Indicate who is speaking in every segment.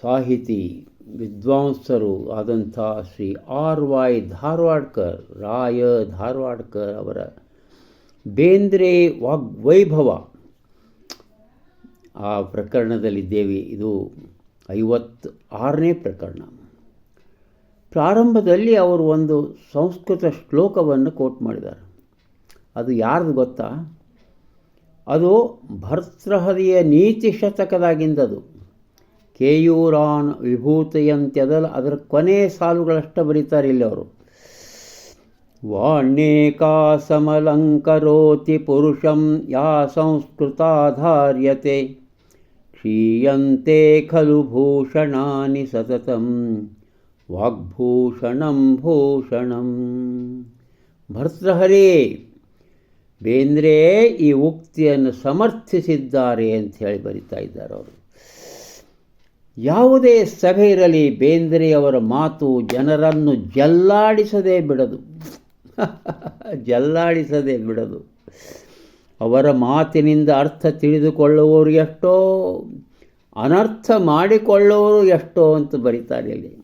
Speaker 1: ಸಾಹಿತಿ, ವಿದ್ವಾಂಸರು ಆದಂಥ ಶ್ರೀ ಆರ್ ವಾಯ್ ಧಾರವಾಡ್ಕರ್, ರಾಯ ಧಾರವಾಡ್ಕರ್ ಅವರ ಬೇಂದ್ರೆ ವಾಗ್ವೈಭವ. ಆ ಪ್ರಕರಣದಲ್ಲಿದ್ದೇವೆ. ಇದು ಐವತ್ತು ಆರನೇ ಪ್ರಕರಣ. ಪ್ರಾರಂಭದಲ್ಲಿ ಅವರು ಒಂದು ಸಂಸ್ಕೃತ ಶ್ಲೋಕವನ್ನು ಕೋಟ್ ಮಾಡಿದ್ದಾರೆ. ಅದು ಯಾರ್ದು ಗೊತ್ತಾ? ಅದು ಭರ್ತೃಹರಿಯ ನೀತಿ ಶತಕದಾಗಿಂದದು. ಕೇಯೂರಾನ್ ವಿಭೂತಿಯಂತ್ಯದಲ್ಲ ಅದರ ಕೊನೆ ಸಾಲುಗಳಷ್ಟ ಬರೀತಾರೆ ಇಲ್ಲಿ ಅವರು. ವಾಣ್ಯೇಕಾ ಸಮಲಂಕರೋತಿ ಪುರುಷಂ ಯಾ ಸಂಸ್ಕೃತಾಧಾರ್ಯತೆ. ಕ್ಷೀಯಂತೆ ಖಲು ಭೂಷಣಾನಿ ಸತತಂ. ವಾಗ್ಭೂಷಣಂ ಭೂಷಣಂ. ಭರ್ತೃಹರೇ ಬೇಂದ್ರೆ ಈ ಉಕ್ತಿಯನ್ನು ಸಮರ್ಥಿಸಿದ್ದಾರೆ ಅಂತ ಹೇಳಿ ಬರಿತಾ ಇದ್ದಾರೆ ಅವರು. ಯಾವುದೇ ಸಭೆ ಇರಲಿ, ಬೇಂದ್ರೆಯವರ ಮಾತು ಜನರನ್ನು ಜಲ್ಲಾಡಿಸದೆ ಬಿಡದು. ಜಲ್ಲಾಡಿಸದೆ ಬಿಡದು. ಅವರ ಮಾತಿನಿಂದ ಅರ್ಥ ತಿಳಿದುಕೊಳ್ಳುವವರು ಎಷ್ಟೋ, ಅನರ್ಥ ಮಾಡಿಕೊಳ್ಳುವವರು ಎಷ್ಟೋ ಅಂತ ಬರೀತಾರೆ ಇಲ್ಲಿ.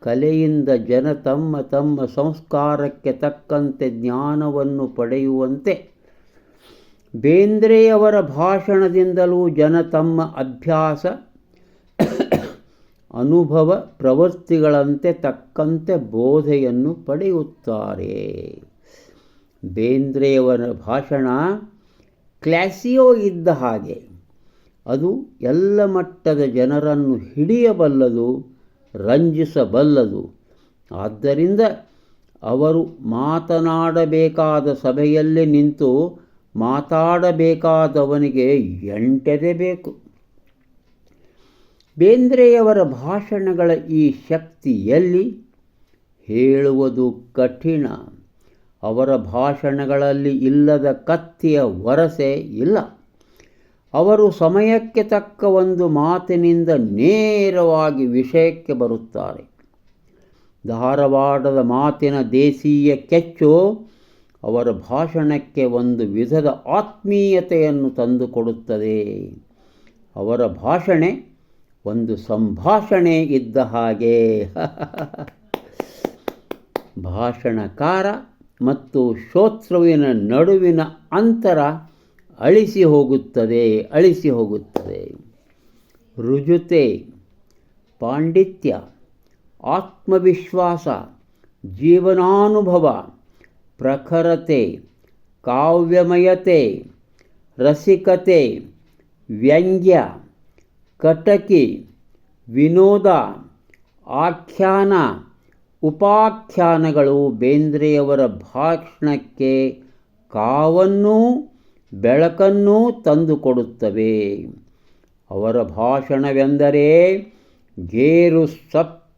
Speaker 1: ಕಲೆಯಿಂದ ಜನ ತಮ್ಮ ತಮ್ಮ ಸಂಸ್ಕಾರಕ್ಕೆ ತಕ್ಕಂತೆ ಜ್ಞಾನವನ್ನು ಪಡೆಯುವಂತೆ ಬೇಂದ್ರೆಯವರ ಭಾಷಣದಿಂದಲೂ ಜನ ತಮ್ಮ ಅಭ್ಯಾಸ ಅನುಭವ ಪ್ರವೃತ್ತಿಗಳಂತೆ ತಕ್ಕಂತೆ ಬೋಧೆಯನ್ನು ಪಡೆಯುತ್ತಾರೆ. ಬೇಂದ್ರೆಯವರ ಭಾಷಣ ಕ್ಲಾಸಿಯೋ ಇದ್ದ ಹಾಗೆ. ಅದು ಎಲ್ಲ ಮಟ್ಟದ ಜನರನ್ನು ಹಿಡಿಯಬಲ್ಲದು, ರಂಜಿಸಬಲ್ಲದು. ಆದ್ದರಿಂದ ಅವರು ಮಾತನಾಡಬೇಕಾದ ಸಭೆಯಲ್ಲಿ ನಿಂತು ಮಾತಾಡಬೇಕಾದವನಿಗೆ ಎಂಟೆದೆ ಬೇಕು. ಬೇಂದ್ರೆಯವರ ಭಾಷಣಗಳ ಈ ಶಕ್ತಿಯಲ್ಲಿ ಹೇಳುವುದು ಕಠಿಣ. ಅವರ ಭಾಷಣಗಳಲ್ಲಿ ಇಲ್ಲದ ಕತ್ತಿಯ ವರಸೆ ಇಲ್ಲ. ಅವರು ಸಮಯಕ್ಕೆ ತಕ್ಕ ಒಂದು ಮಾತಿನಿಂದ ನೇರವಾಗಿ ವಿಷಯಕ್ಕೆ ಬರುತ್ತಾರೆ. ಧಾರವಾಡದ ಮಾತಿನ ದೇಸೀಯ ಕೆಚ್ಚು ಅವರ ಭಾಷಣಕ್ಕೆ ಒಂದು ವಿಧದ ಆತ್ಮೀಯತೆಯನ್ನು ತಂದುಕೊಡುತ್ತದೆ. ಅವರ ಭಾಷಣೆ ಒಂದು ಸಂಭಾಷಣೆ ಇದ್ದ ಹಾಗೆ. ಭಾಷಣಕಾರ ಮತ್ತು ಶ್ರೋತೃವಿನ ನಡುವಿನ ಅಂತರ ಅಳಿಸಿ ಹೋಗುತ್ತದೆ ಅಳಿಸಿ ಹೋಗುತ್ತದೆ. ರುಜುತೆ, ಪಾಂಡಿತ್ಯ, ಆತ್ಮವಿಶ್ವಾಸ, ಜೀವನಾನುಭವ, ಪ್ರಖರತೆ, ಕಾವ್ಯಮಯತೆ, ರಸಿಕತೆ, ವ್ಯಂಗ್ಯ ಕಟಕಿ, ವಿನೋದ, ಆಖ್ಯಾನ, ಉಪಾಖ್ಯಾನಗಳು ಬೇಂದ್ರೆಯವರ ಭಾಷಣಕ್ಕೆ ಕಾವನ್ನೂ ಬೆಳಕನ್ನೂ ತಂದುಕೊಡುತ್ತವೆ. ಅವರ ಭಾಷಣವೆಂದರೆ ಗೇರು ಸಪ್,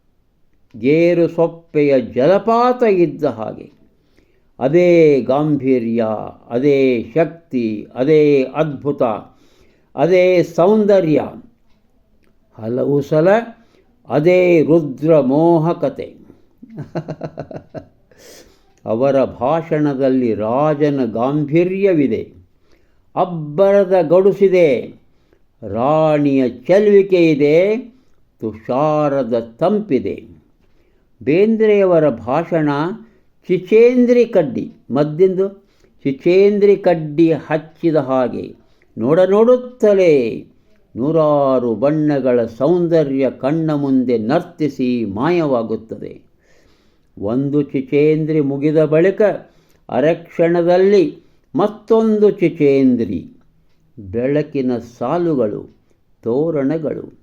Speaker 1: ಗೇರು ಸೊಪ್ಪೆಯ ಜಲಪಾತ ಇದ್ದ ಹಾಗೆ. ಅದೇ ಗಾಂಭೀರ್ಯ, ಅದೇ ಶಕ್ತಿ, ಅದೇ ಅದ್ಭುತ, ಅದೇ ಸೌಂದರ್ಯ. ಹಲವು ಸಲ ಅದೇ ರುದ್ರ ಮೋಹಕತೆ. ಅವರ ಭಾಷಣದಲ್ಲಿ ರಾಜನ ಗಾಂಭೀರ್ಯವಿದೆ. ಅಬ್ಬರದ ಗಡುಸಿದೆ. ರಾಣಿಯ ಚೆಲುವಿಕೆ ಇದೆ ತುಷಾರದ ತಂಪಿದೆ. ಬೇಂದ್ರೆಯವರ ಭಾಷಣ ಚಿಚೇಂದ್ರಿ ಕಡ್ಡಿ ಮದ್ದಿಂದು? ಚಿಚೇಂದ್ರಿ ಕಡ್ಡಿ ಹಚ್ಚಿದ ಹಾಗೆ ನೋಡ ನೋಡುತ್ತಲೇ ನೂರಾರು ಬಣ್ಣಗಳ ಸೌಂದರ್ಯ ಕಣ್ಣ ಮುಂದೆ ನರ್ತಿಸಿ ಮಾಯವಾಗುತ್ತದೆ. ಒಂದು ಚಿಚೇಂದ್ರಿ ಮುಗಿದ ಬಳಿಕ ಅರಕ್ಷಣದಲ್ಲಿ ಮತ್ತೊಂದು ಚಿಚೇಂದ್ರಿ. ಬೆಳಕಿನ ಸಾಲುಗಳು, ತೋರಣಗಳು,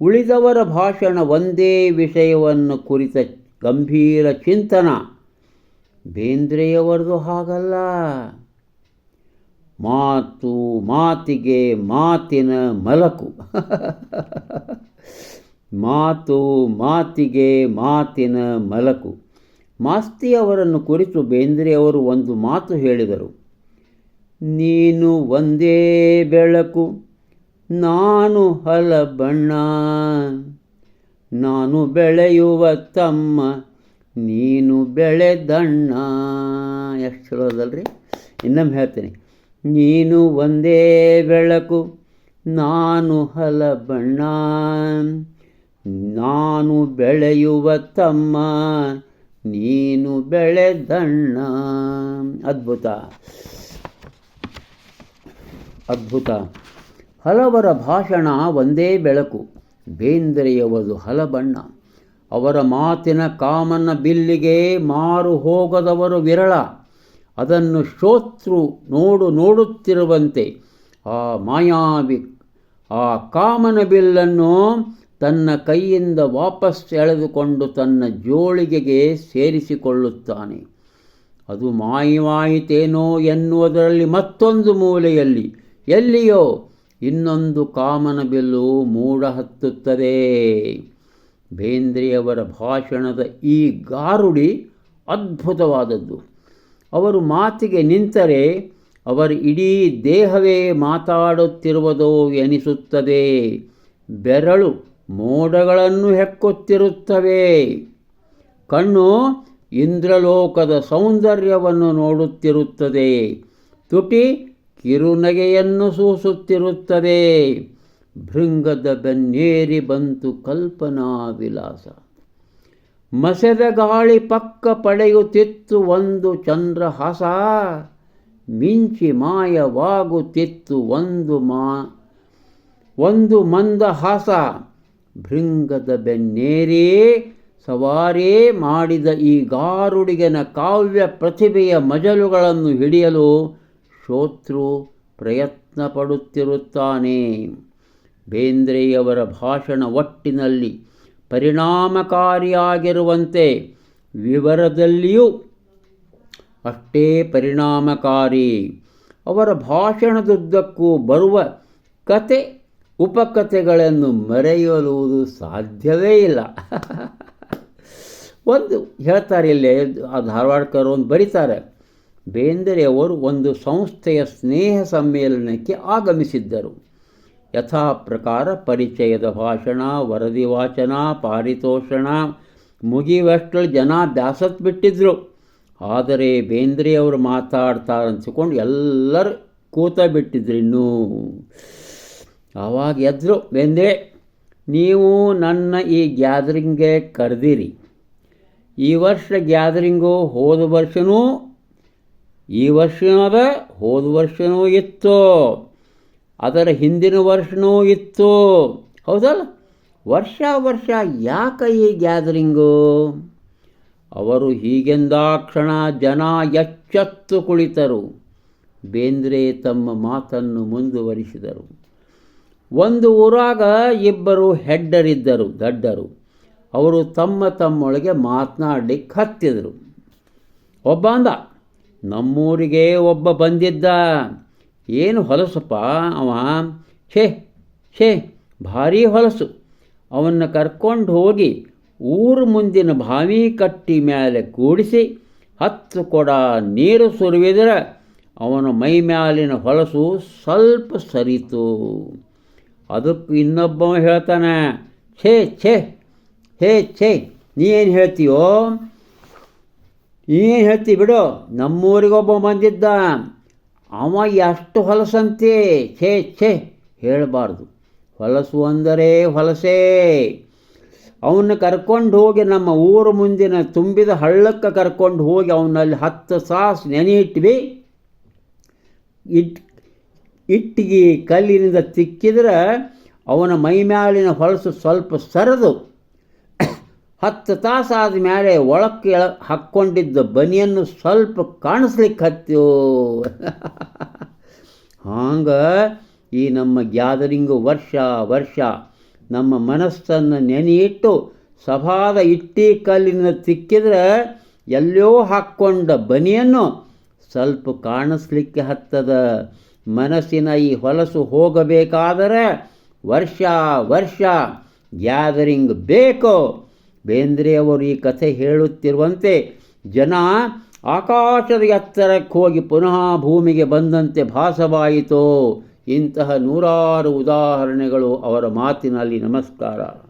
Speaker 1: ಉಳಿದವರ ಭಾಷಣ ಒಂದೇ ವಿಷಯವನ್ನು ಕುರಿತ ಗಂಭೀರ ಚಿಂತನ. ಬೇಂದ್ರೆಯವರದು ಹಾಗಲ್ಲ. ಮಾತು, ಮಾತಿಗೆ ಮಾತಿನ ಮಲಕು. ಮಾತು, ಮಾತಿಗೆ ಮಾತಿನ ಮಲಕು. ಮಾಸ್ತಿ ಅವರನ್ನು ಕುರಿತು ಬೇಂದ್ರೆಯವರು ಒಂದು ಮಾತು ಹೇಳಿದರು. ನೀನು ಒಂದೇ ಬೆಳಕು, ನಾನು ಹಲ ಬಣ್ಣ. ನಾನು ಬೆಳೆಯುವ ತಮ್ಮ, ನೀನು ಬೆಳೆದಣ್ಣ ಎಷ್ಟು ಚಲೋ ಅದಲ್ರಿ? ಇನ್ನೊಮ್ಮೆ ಹೇಳ್ತೀನಿ. ನೀನು ಒಂದೇ ಬೆಳಕು, ನಾನು ಹಲ ಬಣ್ಣ. ನಾನು ಬೆಳೆಯುವ ತಮ್ಮ, ನೀನು ಬೆಳೆದಣ್ಣ. ಅದ್ಭುತ. ಅದ್ಭುತ. ಹಲವರ ಭಾಷಣ ಒಂದೇ ಬೆಳಕು ಬೇಂದ್ರೆಯವದು ಹಲಬಣ್ಣ ಅವರ ಮಾತಿನ ಕಾಮನ ಬಿಲ್ಲಿಗೆ ಮಾರು ಹೋಗದವರು ವಿರಳ. ಅದನ್ನು ಶ್ರೋತೃ ನೋಡು ನೋಡುತ್ತಿರುವಂತೆ ಆ ಮಾಯಾವಿ ಆ ಕಾಮನ ಬಿಲ್ಲನ್ನು ತನ್ನ ಕೈಯಿಂದ ವಾಪಸ್ ಎಳೆದುಕೊಂಡು ತನ್ನ ಜೋಳಿಗೆಗೆ ಸೇರಿಸಿಕೊಳ್ಳುತ್ತಾನೆ. ಅದು ಮಾಯವಾಯಿತೇನೋ ಎನ್ನುವುದರಲ್ಲಿ ಮತ್ತೊಂದು ಮೂಲೆಯಲ್ಲಿ. ಎಲ್ಲಿಯೋ ಇನ್ನೊಂದು ಕಾಮನ ಬಿಲ್ಲು ಮೂಡ ಹತ್ತುತ್ತದೆ ಬೇಂದ್ರೆಯವರ ಭಾಷಣದ ಈ ಗಾರುಡಿ ಅದ್ಭುತವಾದದ್ದು. ಅವರು ಮಾತಿಗೆ ನಿಂತರೆ ಅವರ ಇಡೀ ದೇಹವೇ ಮಾತಾಡುತ್ತಿರುವುದೋ ಎನಿಸುತ್ತದೆ. ಬೆರಳು ಮೋಡಗಳನ್ನು ಹೆಕ್ಕುತ್ತಿರುತ್ತವೆ. ಕಣ್ಣು ಇಂದ್ರಲೋಕದ ಸೌಂದರ್ಯವನ್ನು ನೋಡುತ್ತಿರುತ್ತದೆ. ತುಟಿ ಕಿರುನಗೆಯನ್ನು ಸೂಸುತ್ತಿರುತ್ತದೆ. ಭೃಂಗದ ಬೆನ್ನೇರಿ ಬಂತು ಕಲ್ಪನಾ ವಿಲಾಸ ಮಸೆದ ಗಾಳಿ ಪಕ್ಕ ಪಡೆಯುತ್ತಿತ್ತು ಒಂದು ಚಂದ್ರಹಾಸ. ಮಿಂಚಿ ಮಾಯವಾಗುತ್ತಿತ್ತು ಒಂದು ಮಾ, ಒಂದು ಮಂದಹಾಸ. ಭೃಂಗದ ಬೆನ್ನೇರಿ ಸವಾರೇ ಮಾಡಿದ ಈ ಗಾರುಡಿಗನ ಕಾವ್ಯ ಪ್ರತಿಭೆಯ ಮಜಲುಗಳನ್ನು ಹಿಡಿಯಲು ಶೋತ್ರು ಪ್ರಯತ್ನ ಪಡುತ್ತಿರುತ್ತಾನೆ. ಬೇಂದ್ರೆಯವರ ಭಾಷಣ ಒಟ್ಟಿನಲ್ಲಿ ಪರಿಣಾಮಕಾರಿಯಾಗಿರುವಂತೆ ವಿವರದಲ್ಲಿಯೂ ಅಷ್ಟೇ ಪರಿಣಾಮಕಾರಿ. ಅವರ ಭಾಷಣದುದ್ದಕ್ಕೂ ಬರುವ ಕತೆ, ಉಪಕಥೆಗಳನ್ನು ಮರೆಯಲುವುದು ಸಾಧ್ಯವೇ ಇಲ್ಲ. ಒಂದು ಹೇಳ್ತಾರೆ ಇಲ್ಲಿ, ಆ ಧಾರವಾಡಕರು ಒಂದು ಬರೀತಾರೆ ಬೇಂದ್ರೆಯವರು ಒಂದು ಸಂಸ್ಥೆಯ ಸ್ನೇಹ ಸಮ್ಮೇಳನಕ್ಕೆ ಆಗಮಿಸಿದ್ದರು. ಯಥಾ ಪ್ರಕಾರ ಪರಿಚಯದ ಭಾಷಣ, ವರದಿ ವಾಚನ, ಪಾರಿತೋಷಣ. ಮುಗಿವಷ್ಟು ಜನ ದಾಸತ್ ಬಿಟ್ಟಿದ್ರು. ಆದರೆ ಬೇಂದ್ರೆಯವರು ಮಾತಾಡ್ತಾರೆ ಅನ್ಸಿಕೊಂಡು ಎಲ್ಲರೂ ಕೂತ ಬಿಟ್ಟಿದ್ರು ಇನ್ನೂ. ಆವಾಗ ಎದ್ರು, ಬೇಂದ್ರೆ, ನೀವು ನನ್ನ ಈ ಗ್ಯಾದರಿಂಗ್ಗೆ ಕರೆದಿರಿ. ಈ ವರ್ಷ ಗ್ಯಾದರಿಂಗು ಹೋದ ವರ್ಷವೂ ಈ ವರ್ಷನೂ ಅದ, ಹೋದ ವರ್ಷವೂ ಇತ್ತು. ಅದರ ಹಿಂದಿನ ವರ್ಷವೂ ಇತ್ತು. ಹೌದಲ್ಲ ವರ್ಷ ವರ್ಷ ಯಾಕೆ ಈ ಗ್ಯಾದರಿಂಗು? ಅವರು ಹೀಗೆಂದಾಕ್ಷಣ ಜನ ಎಚ್ಚೆತ್ತು ಕುಳಿತರು. ಬೇಂದ್ರೆ ತಮ್ಮ ಮಾತನ್ನು ಮುಂದುವರಿಸಿದರು. ಒಂದು ಊರಾಗ ಇಬ್ಬರು ಹೆಡ್ಡರಿದ್ದರು, ದಡ್ಡರು. ಅವರು ತಮ್ಮ ತಮ್ಮೊಳಗೆ ಮಾತನಾಡಲಿಕ್ಕೆ ಹತ್ತಿದರು. ಒಬ್ಬ ಅಂದ, ನಮ್ಮೂರಿಗೆ ಒಬ್ಬ ಬಂದಿದ್ದ. ಏನು ಹೊಲಸಪ್ಪ ಅವ? ಛೇ ಛೇ, ಭಾರೀ ಹೊಲಸು. ಅವನ್ನ ಕರ್ಕೊಂಡು ಹೋಗಿ ಊರು ಮುಂದಿನ ಬಾವಿ ಕಟ್ಟಿ ಮೇಲೆ ಕೂಡಿಸಿ ಹತ್ತು ಕೊಡ ನೀರು ಸುರಿವಿದ್ರ ಅವನ ಮೈ ಮ್ಯಾಲಿನ ಹೊಲಸು ಸ್ವಲ್ಪ ಸರಿತು. ಅದಕ್ಕೆ ಇನ್ನೊಬ್ಬ ಹೇಳ್ತಾನೆ, ಛೇ ಛೇ ಹೇ ಛೇ, ನೀ ಏನು ಹೇಳ್ತೀಯೋ? ಏನು ಹೇಳ್ತಿ ಬಿಡು, ನಮ್ಮೂರಿಗೊಬ್ಬ ಬಂದಿದ್ದ. ಅವ ಎಷ್ಟು ಹೊಲಸಂತೆ? ಛೇ ಛೇ, ಹೇಳಬಾರ್ದು. ಹೊಲಸು ಅಂದರೆ ಹೊಲಸೇ. ಅವನ್ನ ಕರ್ಕೊಂಡು ಹೋಗಿ ನಮ್ಮ ಊರು ಮುಂದಿನ ತುಂಬಿದ ಹಳ್ಳಕ್ಕೆ ಕರ್ಕೊಂಡು ಹೋಗಿ ಅವನಲ್ಲಿ ಹತ್ತು ಸಾಸ್ ನೆನೆಯಿಟ್ವಿ. ಇಟ್, ಇಟ್ಟಿಗೆ ಕಲ್ಲಿನಿಂದ ತಿಕ್ಕಿದ್ರೆ ಅವನ ಮೈಮ್ಯಾಲಿನ ಹೊಲಸು ಸ್ವಲ್ಪ ಸರದು. ಹತ್ತು ತಾಸಾದ ಮೇಲೆ ಒಳಕ್ಕೆ ಹಾಕ್ಕೊಂಡಿದ್ದ ಬನಿಯನ್ನು ಸ್ವಲ್ಪ ಕಾಣಿಸ್ಲಿಕ್ಕೆ ಹತ್ತು ಈ ನಮ್ಮ ಗ್ಯಾದರಿಂಗು ವರ್ಷ ವರ್ಷ ನಮ್ಮ ಮನಸ್ಸನ್ನು ನೆನೆಯಿಟ್ಟು ಸಭಾದ ಇಟ್ಟಿ ಕಲ್ಲಿನ ತಿಕ್ಕಿದ್ರೆ ಎಲ್ಲೋ ಹಾಕ್ಕೊಂಡ ಬನಿಯನ್ನು ಸ್ವಲ್ಪ ಕಾಣಿಸ್ಲಿಕ್ಕೆ ಹತ್ತದ. ಮನಸ್ಸಿನ ಈ ಹೊಲಸು ಹೋಗಬೇಕಾದರೆ ವರ್ಷ ವರ್ಷ ಗ್ಯಾದರಿಂಗ್ ಬೇಕು. ಬೇಂದ್ರೆಯವರು ಈ ಕಥೆ ಹೇಳುತ್ತಿರುವಂತೆ ಜನ ಆಕಾಶದ ಎತ್ತರಕ್ಕೆ ಹೋಗಿ ಪುನಃ ಭೂಮಿಗೆ ಬಂದಂತೆ ಭಾಸವಾಯಿತೋ. ಇಂತಹ ನೂರಾರು ಉದಾಹರಣೆಗಳು ಅವರ ಮಾತಿನಲ್ಲಿ ನಮಸ್ಕಾರ.